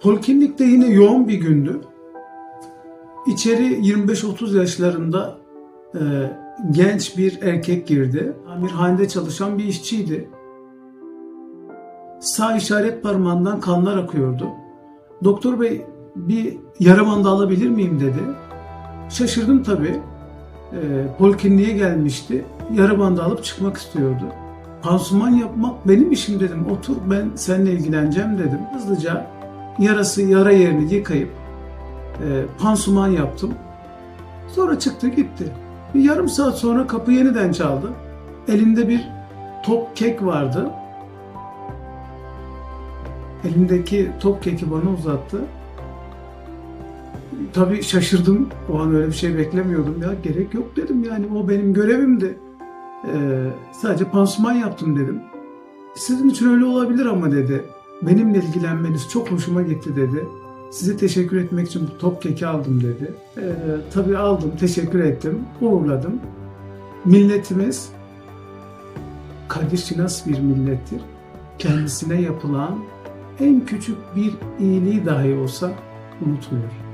Poliklinikte yine yoğun bir gündü. İçeri 25-30 yaşlarında e, genç bir erkek girdi. Amirhanede çalışan bir işçiydi. Sağ işaret parmağından kanlar akıyordu. Doktor bey bir yara bandı alabilir miyim dedi. Şaşırdım tabii. E, polikliniğe gelmişti. Yara bandı alıp çıkmak istiyordu. Pansuman yapmak benim işim dedim. Otur ben seninle ilgileneceğim dedim. Hızlıca yarası yara yerini yıkayıp e, pansuman yaptım. Sonra çıktı gitti. Bir yarım saat sonra kapı yeniden çaldı. Elinde bir top kek vardı. Elindeki top keki bana uzattı. Tabii şaşırdım. O an öyle bir şey beklemiyordum. Ya gerek yok dedim yani o benim görevimdi. Ee, sadece pansuman yaptım dedim. Sizin için öyle olabilir ama dedi. Benimle ilgilenmeniz çok hoşuma gitti dedi. Size teşekkür etmek için bu top keki aldım dedi. Ee, tabii aldım, teşekkür ettim, uğurladım. Milletimiz kadir şinas bir millettir. Kendisine yapılan en küçük bir iyiliği dahi olsa unutmuyor.